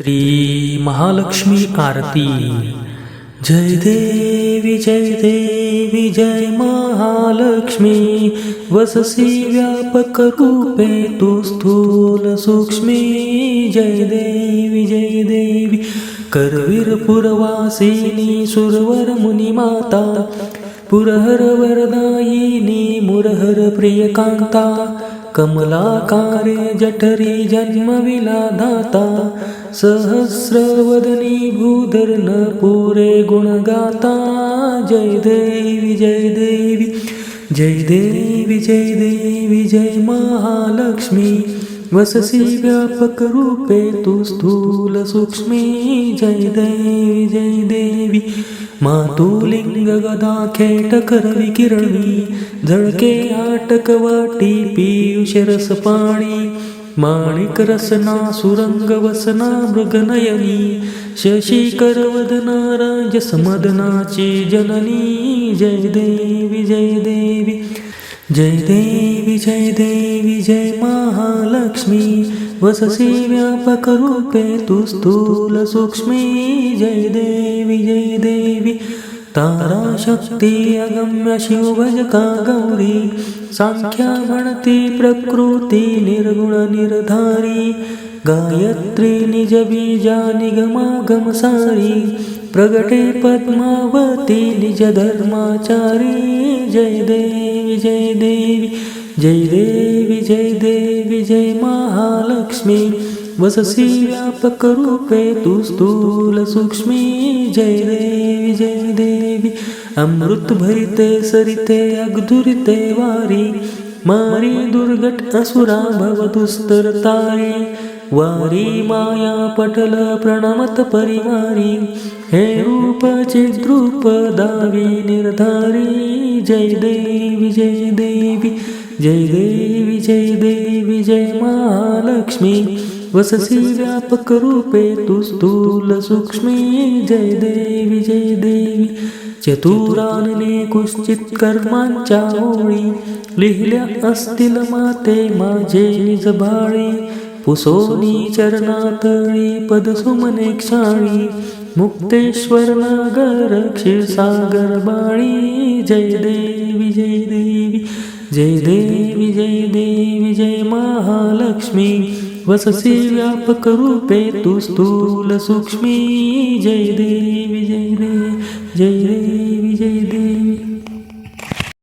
श्री महालक्ष्मी आरती जय देवी जय देवी जय महालक्ष्मी। वससी व्यापक रूपे तू स्थूल सूक्ष्मी जय देवी जय देवी करवीर पुरवासिनी सुरवर मुनी माता पुरहर वरदायिनी मुरहर प्रियकांता कमलाकारे जठरी जन्मविला दाता सहस्रवदनी भूधर्न पुरे गुणगाता जय देवी जय देवी जय देवी जय देवी जय महालक्ष्मी। वससी व्यापक रूपे तू स्थूल सूक्ष्मी। जय देवी जय देवी। मातुलिंग गदा खेट करवी किरणी झळके आटक वाटी पियुष रस पाणी। माणिक रसना सुरंग वसना मृगनयनी शशी करवदना राजसमदनाची जननी। जय देवी जय देवी। जय देवी जय देवी। जय महालक्ष्मी वससी व्यापक रूपे तू स्थूल सूक्ष्मी जय देवी जय देवी। तारा शक्ती अगम्य शिवभजका गौरी? सांख्या म्हणती प्रकृती निर्गुण निर्धारी. गायत्री निज बीजा निगमागम सारी. प्रगटे पद्मावती निज धर्माचारी. जय देवी जय देवी जय देवी जय देवी जय महालक्ष्मी. वससी व्यापक रूपे तू स्थूल सूक्ष्मी जय देवी जय देवी। अमृत भरिते सरिते अगधुरिते वारी। मारी दुर्गट असुरा भवदुस्तर तारी। वारी माया पटल प्रणमत परिवारी। हे रूप चिद्रूप दावी निर्धारी। जय देवी जय देवी। जय देवी जय देवी जय महालक्ष्मी। वससी व्यापक रूपे तु स्थूल सूक्ष्मी जय देवी जय देवी. चतुरानने कुश्चित कर्मांच्या ओळी लिहिल्या असतील माते माझे निज पुसोनी चरणातळी पदसुमने क्षाळी. मुक्तेश्वर नागर क्षीरसागर बाळी. जय देवी जय देवी. जय देवी जय देवी जय महालक्ष्मी. वससी व्यापक रूपे तू स्थूल सूक्ष्मी। जय देवी जय देवी जय देवी। जय